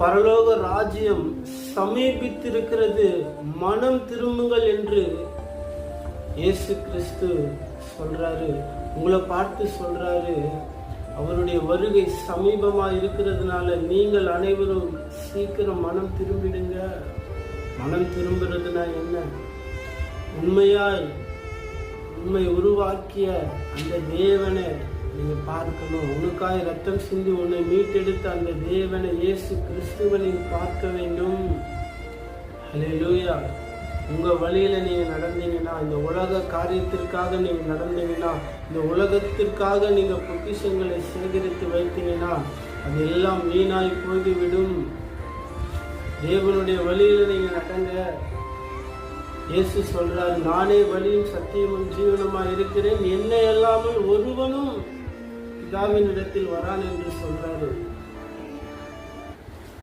பரலோக ராஜ்யம் சமீபித்திருக்கிறது. மனம் திரும்புங்கள் என்று இயேசு கிறிஸ்து சொல்றாரு. உங்களை பார்த்து சொல்றாரு. அவருடைய வருகை சமீபமா இருக்கிறதுனால நீங்கள் அனைவரும் சீக்கிரம் மனம் திரும்பிடுங்க. மனம் திரும்புறதுனா என்ன? உண்மையாய் உண்மை உருவாக்கிய அந்த தேவனை நீங்க பார்க்கணும். உனக்காய் ரத்தம் சிந்தி உன்னை மீட்டெடுத்த அந்த தேவனை இயேசு கிறிஸ்துவை நீங்க பார்க்க வேண்டும். ஹalleluya உங்க வழியில நீங்க நடந்தீங்கன்னா இந்த உலக காரியத்திற்காக நீங்க நடந்தீங்கன்னா இந்த உலகத்திற்காக நீங்க பொக்கிஷங்களை சேகரித்து வைத்தீங்கன்னா அது எல்லாம் வீணாய் போய்விடும். தேவனுடைய வழியில நீங்க நடங்க. இயேசு சொல்றார் நானே வழியும் சத்தியமும் ஜீவனமாக இருக்கிறேன். என்னை எல்லாமே ஒருவனும் பிதாவின் இடத்தில் வரான் என்று சொல்றாரு.